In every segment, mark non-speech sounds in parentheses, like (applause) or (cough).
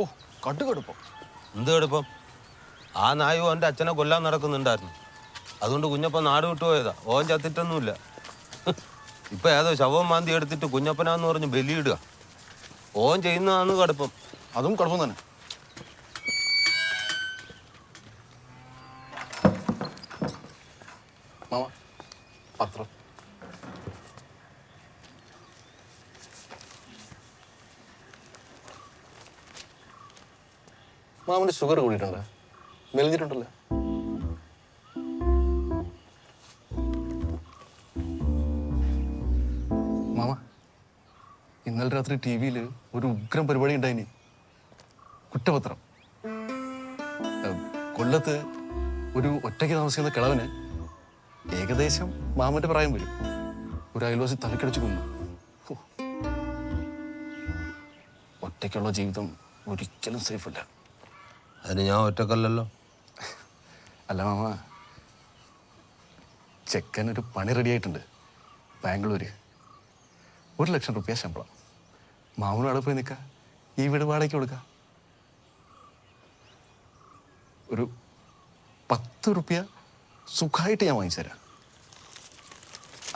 ഓ കടുകടുപ്പം എന്ത് കടുപ്പം? ആ നായു അവന്റെ അച്ഛനെ കൊല്ലാൻ നടക്കുന്നുണ്ടായിരുന്നു. അതുകൊണ്ട് കുഞ്ഞപ്പൻ നാട് വിട്ടുപോയതാ ഓൻ ചത്തിട്ടൊന്നുമില്ല. ഇപ്പൊ ഏതോ ശവം മാന്തി എടുത്തിട്ട് കുഞ്ഞപ്പനാന്ന് പറഞ്ഞ് ബലിയിടുക. ഓൻ ചെയ്യുന്നതാണ് കടുപ്പം. അതും കടുപ്പം തന്നെ. മാമ പത്രം. മാമന്റെ ഷുഗർ കൂടിയിട്ടുണ്ട്. മെലിഞ്ഞിട്ടുണ്ടല്ലോ. മാമ ഇന്നലെ രാത്രി ടി വിയിൽ ഒരു ഉഗ്രം പരിപാടി ഉണ്ടായിനി. കുറ്റപത്രം. കൊല്ലത്ത് ഒരു ഒറ്റയ്ക്ക് താമസിക്കുന്ന കിളവന് ഏകദേശം മാമന്റെ പ്രായം വരും. ഒരു അയൽവാസി തലക്കടിച്ചു കൊന്നു. ഒറ്റയ്ക്കുള്ള ജീവിതം ഒരിക്കലും സേഫ് അല്ല. അതിന് ഞാൻ ഒറ്റക്കല്ലല്ലോ. അല്ല മാമ ചെക്കൻ ഒരു പണി റെഡി ആയിട്ടുണ്ട് ബാംഗ്ലൂര്. ഒരു ലക്ഷം റുപ്യ ശമ്പളം. മാമനും അവിടെ പോയി നിൽക്കുക ഈ വീട് വാടകയ്ക്ക് കൊടുക്ക. ഒരു പത്ത് റുപ്യ സുഖമായിട്ട് ഞാൻ വാങ്ങിച്ചു തരാം.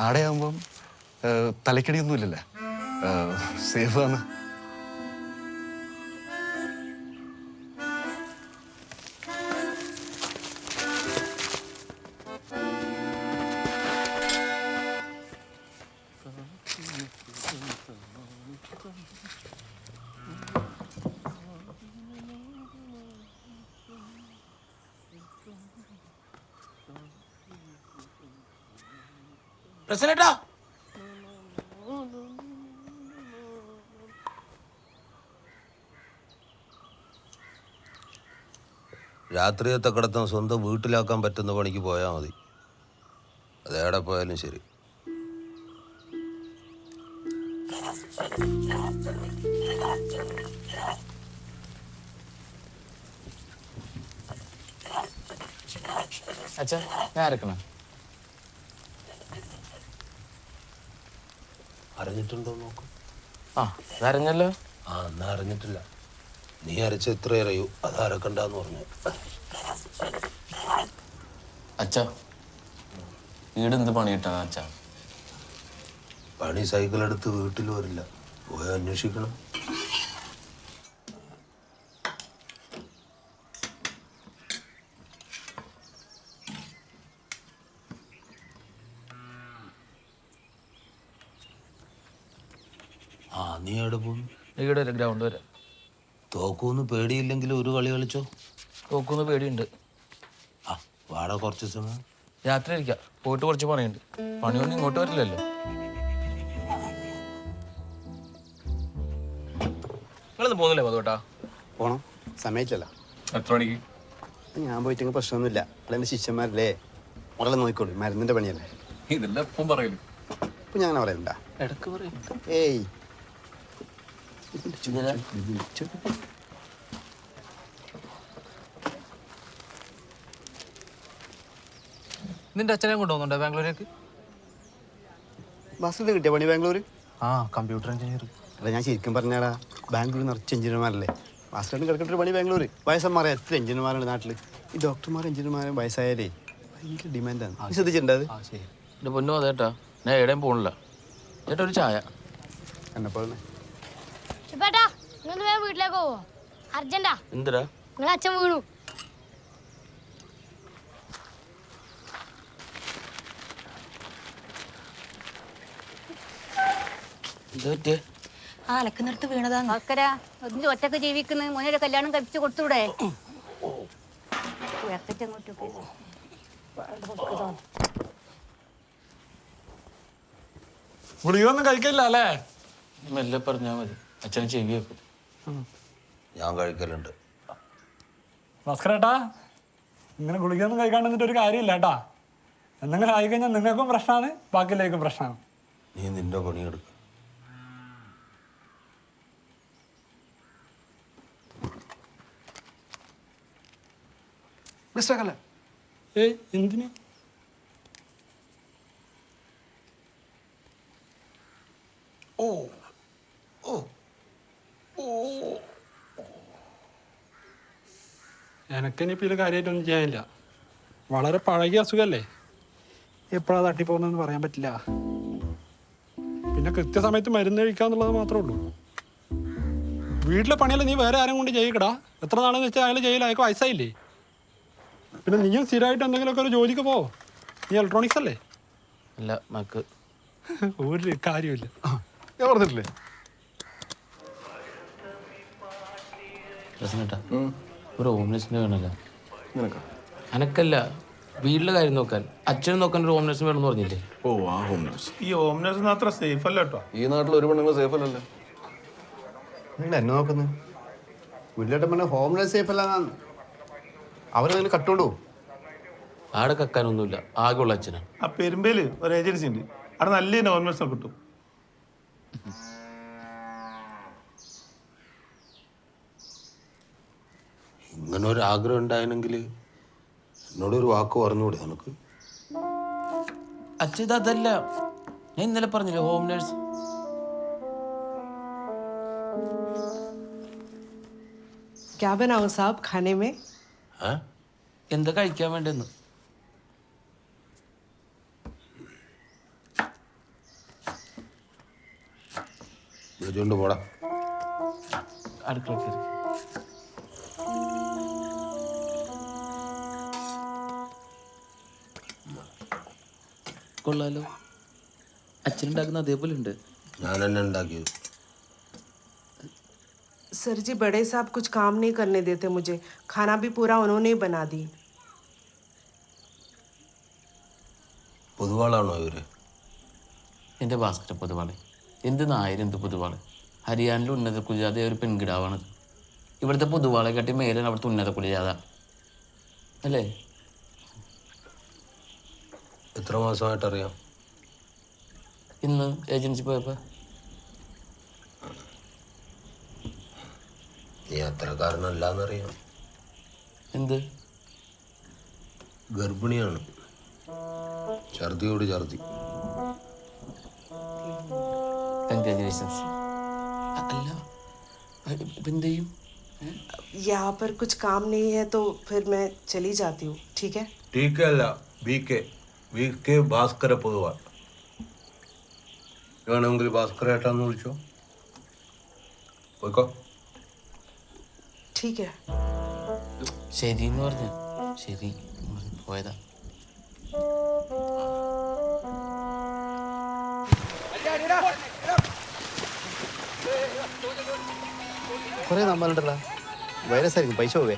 ആടെയാകുമ്പം തലക്കടിയൊന്നുമില്ലല്ലേ? തലക്കടിയൊന്നും പ്രസിഡന്റാ രാത്രിയത്തെ കിടത്തം സ്വന്തം വീട്ടിലാക്കാൻ പറ്റുന്ന പണിക്ക് പോയാൽ മതി. അതേടെ പോയാലും ശരി. അച്ഛാ ഞാൻ അരക്കണം. അറിഞ്ഞിട്ടുണ്ടോ നോക്ക്? ആ അതറിഞ്ഞല്ലോ. ആ എന്നാ അറിഞ്ഞിട്ടില്ല. നീ അരച്ച എത്ര അറിയൂ? അത് അരക്കണ്ടെന്ന് പറഞ്ഞു. അച്ഛ വീട് എന്ത് പണി കിട്ടാ അച്ഛാ? പണി സൈക്കിൾ എടുത്ത് വീട്ടിൽ വരില്ല. പോയി അന്വേഷിക്കണം ആ നീ എവിടെ ഇവിടെ വരെ ഗ്രൗണ്ട് വരെ. തോക്കൂന്ന് പേടിയില്ലെങ്കിൽ ഒരു കളി കളിച്ചോ? തോക്കൂന്ന് പേടിയുണ്ട്. ആ വാട കുറച്ച് സമയം രാത്രി ഇരിക്കാം പോയിട്ട് കുറച്ച് പണിയുണ്ട്. പണിയൊന്നും ഇങ്ങോട്ട് വരില്ലല്ലോ. നിങ്ങളൊന്നും പോകുന്നില്ലേ മധുട്ടാ പോണം. സമയത്തില്ല എത്ര മണിക്ക്? ഞാൻ പോയിട്ടെങ്കിൽ പ്രശ്നമൊന്നുമില്ല. അതെന്റെ ശിഷ്യന്മാരല്ലേ? മകളെ നോക്കിക്കോളൂ. മരുന്നിന്റെ പണിയല്ലേ? ഇതെല്ലാം എപ്പം പറയലും. ഇപ്പം ഞാൻ അങ്ങനെ പറയണ്ട ഇടയ്ക്ക് പറയും. ഏയ് നിന്റെ അച്ഛനെ കൊണ്ടുപോകുന്നുണ്ടോ ബാംഗ്ലൂരേക്ക് ബസ് കിട്ടിയ? പണി ബാംഗ്ലൂർ ആ കമ്പ്യൂട്ടർ എഞ്ചിനീയർ അല്ല ഞാൻ ശരിക്കും പറഞ്ഞാടാ ബാംഗ്ലൂർ നിറച്ച് എഞ്ചിനീയർമാരല്ലേ? ബസ്സിലാണ് കിടക്കേണ്ട പണി ബാംഗ്ലൂർ വയസ്സന്മാരെ എത്ര എഞ്ചിനീയർമാരുണ്ട് നാട്ടിൽ ഈ ഡോക്ടർമാർ എഞ്ചിനീയർമാരും വയസ്സായാലേ ഭയങ്കര ഡിമാൻഡാണ് ശ്രദ്ധിച്ചിട്ടുണ്ടത് ശ്രദ്ധിച്ചിട്ടുണ്ട് അത്? ആ ശരി. എന്റെ പൊന്നു അതേട്ടാ. ഞാൻ എവിടെയും പോകണില്ല ചേട്ടാ ഒരു ചായ. എന്നെ ശിപ്പേട്ടാ നിങ്ങൾ വേഗം വീട്ടിലേക്ക് പോവോ. അർജന്റാ. എന്തിനാ? നിങ്ങൾ അച്ഛൻ വീണു. വീണതാന്ന് മക്കര ഒന്നിച്ച് ഒറ്റയ്ക്ക് ജീവിക്കുന്ന? മോനെ കല്യാണം കഴിപ്പിച്ച് കൊടുത്തൂടെ? ഗുളികയൊന്നും കഴിക്കില്ല അല്ലേ? മെല്ലെ പറഞ്ഞാ മതി. അച്ഛനെ ചെവി വെക്കും. ഞാൻ കഴിക്കലുണ്ട്. ഭാസ്കരേട്ടാ ഇങ്ങനെ ഗുളികയൊന്നും കഴിക്കാണ്ടിരുന്നിട്ട് ഒരു കാര്യമില്ല കേട്ടാ. എന്തെങ്കിലും ആയിക്കഴിഞ്ഞാൽ നിങ്ങൾക്കും പ്രശ്നമാണ് ബാക്കിയിലേക്കും പ്രശ്നമാണ്. നീ നിന്റെ പണിയെടുക്ക. മിസ്റ്റേക്കല്ലേ ഏയ് എന്തിന്? എനക്കിനിപ്പോൾ ഇതിൽ കാര്യമായിട്ടൊന്നും ചെയ്യാനില്ല. വളരെ പഴകിയ അസുഖമല്ലേ എപ്പോഴാണ് തട്ടിപ്പോകുന്നതെന്ന് പറയാൻ പറ്റില്ല. പിന്നെ കൃത്യസമയത്ത് മരുന്ന് കഴിക്കാന്നുള്ളത് മാത്രമേ ഉള്ളൂ. വീട്ടിലെ പണിയല്ല നീ വേറെ ആരും കൊണ്ട് ചെയ്യിക്കടാ. എത്ര നാളെന്ന് വെച്ചാൽ അയാൾ ചെയ്യില്ല അയാൾക്ക് വയസ്സായില്ലേ? പിന്നെ നീയും സ്ഥിരമായിട്ട് എന്തെങ്കിലുമൊക്കെ ഒരു ജോലിക്ക് പോ. നീ ഇലക്ട്രോണിക്സ് അല്ലേ? അല്ല മക്ക്. (laughs) ഒരു കാര്യമില്ല ഞാൻ പറഞ്ഞിട്ടില്ലേ? പ്രശ്നട്ടാ ഒരു ഹോംലെസ്സിനെ വേണമല്ലോ നിനക്കാ? അനക്കല്ല വീട്ടിലെ കാര്യം നോക്കാൻ. അച്ഛനും നോക്കാൻ ഒരു ഹോംലെസ് വേണമെന്ന് പറഞ്ഞില്ലേ? ഓ ആ ഹോം നേഴ്സ് ഈ ഹോം നേഴ്സിന് അത്ര സേഫ് അല്ല കേട്ടോ. ഈ നാട്ടിൽ ഒരു പെണ്ണുങ്ങൾ സേഫ് അല്ലല്ലേ. നിങ്ങൾ എന്നെ നോക്കുന്നത്? പുല്ലേട്ടൻ പറഞ്ഞ ഹോംലെസ് സേഫ് അല്ലാന്ന് അവരെന്തെങ്കിലും കട്ടുകൊണ്ടു ആടെ കക്കാനൊന്നുമില്ല. ആകെയുള്ള അച്ഛനാണ് ആ പെരുമ്പേൽ ഒരു ഏജൻസി ഉണ്ട്. അവിടെ നല്ല ഹോംലെസ് വെജ് കിട്ടും. ആഗ്രഹം ഉണ്ടായിരുന്നെങ്കിൽ എന്നോടൊരു വാക്ക് പറഞ്ഞുകൂടെ നിനക്ക് അച്ഛൻ ഇത് അതല്ല ഞാൻ ഇന്നലെ പറഞ്ഞില്ലേ ഹോം നേഴ്സ് क्या बनाऊं साहब खाने में ഏ എന്താ കഴിക്കാൻ വേണ്ടെന്ന് വിളിച്ചോണ്ട് പോടാ അടുക്കള കയറി കൊള്ളാലോ അച്ഛനുണ്ടാക്കുന്ന അതേപോലെ ഉണ്ട് ഞാൻ തന്നെ ഉണ്ടാക്കിയത് सर जी बड़े साहब कुछ काम नहीं करने देते मुझे खाना भी पूरा उन्होंने ही बना दी പൊതുവാളാണോ ഇവര് എൻ്റെ ഭാസ്കര പൊതുവാള് എന്ത് നായർ എന്ത് പൊതുവാള് ഹരിയാനയിലെ ഉന്നത കുലജാത ഒരു പെൺകിടാവാണത് ഇവിടുത്തെ പൊതുവാളെ കാട്ടി മേലാണ് അവിടുത്തെ ഉന്നത കുലജാത അല്ലേ എത്ര മാസമായിട്ട് അറിയാം ഇന്ന് ഏജൻസി പോയപ്പോൾ നീ അത്രക്കാരനല്ലാന്നറിയാം എന്ത് ഗർഭിണിയാണ് ഛർദിയോട് ഛർദി കൺഗ്രാജുലേഷൻസ് അല്ല ഇപ്പം എന്ത് ചെയ്യും ഏ? यहाँ पर कुछ काम नहीं है तो फिर मैं चली जाती हूँ ठीक है ടി കെ അല്ല B K V K Bhaskara Poduval. വേണമെങ്കിൽ ഭാസ്കരേട്ടാന്ന് വിളിച്ചോ? പോയിക്കോ. ശരി എന്ന് പറഞ്ഞു. ശരി. പോയതാ. കുറേ നമ്മളുണ്ടല്ലോ വൈറസ് ആയിരിക്കും. പൈസ പോവേ.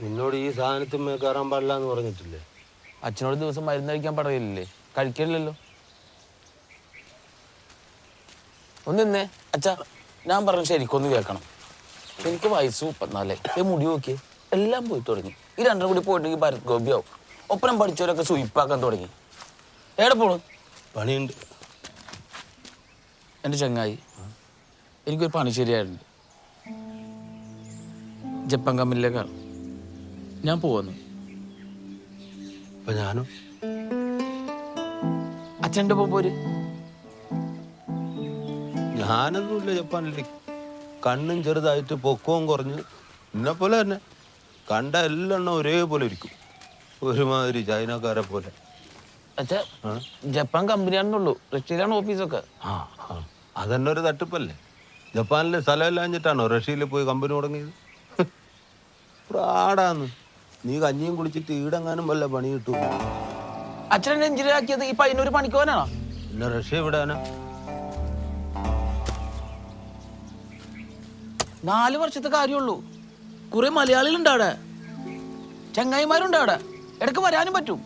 നിന്നോട് ഈ സാധനത്തിന്മേ കയറാൻ പാടില്ല എന്ന് പറഞ്ഞിട്ടില്ലേ? അച്ഛനോട് ദിവസം മരുന്ന് കഴിക്കാൻ പറയില്ലേ കഴിക്കില്ലല്ലോ ഒന്നിന്നേ അച്ഛ അച്ഛാ ഞാൻ പറഞ്ഞു ശരിക്കൊന്ന് കേൾക്കണം. എനിക്ക് വയസ്സ് മുപ്പത്തിനാലേ. ഈ മുടി നോക്കിയേ. എല്ലാം പോയി തുടങ്ങി. ഈ രണ്ടും കൂടി പോയിട്ടുണ്ടെങ്കിൽ ഭരത് ഗോപിയാവും. ഒപ്പനം പഠിച്ചവരൊക്കെ സുയിപ്പാക്കാൻ തുടങ്ങി. എവിടെ പോണു? പണിയുണ്ട്. എന്റെ ചങ്ങായി. എനിക്കൊരു പണി ശരിയായിട്ടുണ്ട്. ജപ്പാൻ കമ്പനിയിലേക്കാണ്. ഞാൻ പോവുന്നു. അപ്പൊ ഞാനും. അച്ഛന്റെ ഒപ്പം പോര്. ഞാനൊന്നുമില്ല ജപ്പാനിലേക്ക് കണ്ണും ചെറുതായിട്ട് പൊക്കവും കുറഞ്ഞ് എന്നെ പോലെ തന്നെ. കണ്ട എല്ലെണ്ണം ഒരേപോലെ ഇരിക്കും. ഒരുമാതിരി ചൈനക്കാരെ പോലെ. അച്ഛാ ജപ്പാൻ കമ്പനിയാണെന്നുള്ളൂ. റഷ്യയിലാണ് ഓഫീസൊക്കെ. ആ ആ. അതന്നെ ഒരു തട്ടിപ്പല്ലേ? ജപ്പാനിലെ സ്ഥലമില്ലാഞ്ഞിട്ടാണോ റഷ്യയിൽ പോയി കമ്പനി തുടങ്ങിയത്? പ്രാടാന്ന്. നീ കഞ്ഞിയും കുടിച്ചിട്ട് ഈടെങ്ങാനും വല്ല പണി കിട്ടും. അച്ഛനെ എഞ്ചിനീയറാക്കിയത് ഈ പയ്യനൊരു പണിക്കോനാണോ? പിന്നെ റഷ്യ വിടാനാ നാല് വർഷത്തെ കാര്യമുള്ളൂ. കുറെ മലയാളികളുണ്ട് അവിടെ. ചങ്ങായിമാരുണ്ട് അവിടെ. ഇടയ്ക്ക് വരാനും പറ്റും.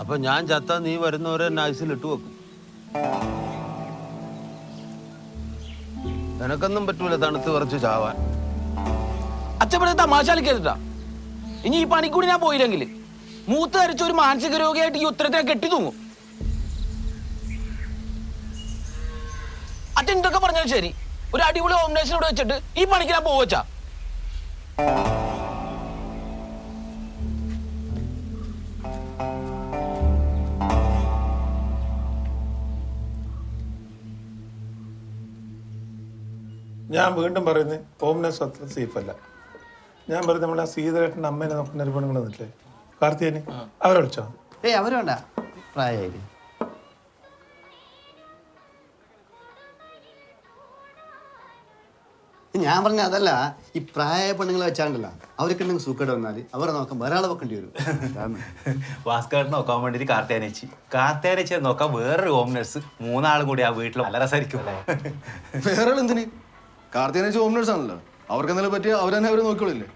അപ്പൊ ഞാൻ ചത്ത നീ വരുന്നവരെ നൈസിൽ ഇട്ടു വെക്കും. എനക്കൊന്നും പറ്റൂല തണുത്ത് കുറച്ച് ചാവാൻ. പച്ചപ്പുറത്ത് എത്തിട്ടാ ഇനി ഈ പണിക്കൂടി ഞാൻ പോയില്ലെങ്കിൽ മൂത്ത് ധരിച്ച ഒരു മാനസിക രോഗിയായിട്ട് ഈ ഉത്തരത്തിനെ കെട്ടി തൂങ്ങും അച്ഛൻ ഇതൊക്കെ പറഞ്ഞാൽ ശരി. ഒരു അടിപൊളി ഓംലേഷൻ ഇവിടെ വെച്ചിട്ട് ഈ പണിക്ക് ഞാൻ പോവച്ച ഞാൻ വീണ്ടും പറയുന്നത് ഓംനസ് അത്ര സേഫ് അല്ല. ഞാൻ പറയുന്നത് നമ്മളെ സീതരേട്ടന്റെ അമ്മേനെ നോക്കുന്ന ഒരു പെണ്ണുങ്ങൾ വന്നിട്ടില്ലേ കാർത്തികന് അവരെ വിളിച്ചോ? ഏയ് അവർ വേണ്ട. പ്രായമായില്ലേ? ഞാൻ പറഞ്ഞ അതല്ല ഈ പ്രായ പെണ്ണുങ്ങളെ വെച്ചാണ്ടല്ല. അവർക്ക് ഉണ്ടെങ്കിൽ സൂക്കേട് വന്നാൽ അവരെ നോക്കാൻ വേറെ ആളെ വെക്കേണ്ടി വരും. ഭാസ്കറിനെ നോക്കാൻ വേണ്ടിട്ട് കാർത്തേനച്ചി കാർത്തേനച്ചിയെ നോക്കാൻ വേറൊരു ഹോം നഴ്സ് മൂന്നാളും കൂടി ആ വീട്ടിൽ നല്ല രസമായിരിക്കും. വേറെ എന്തിന് കാർത്തേനച്ചി ഹോം നേഴ്സ് ആണല്ലോ അവർക്ക് എന്തെങ്കിലും പറ്റിയ അവരെന്നെ അവർ നോക്കിക്കോളില്ലേ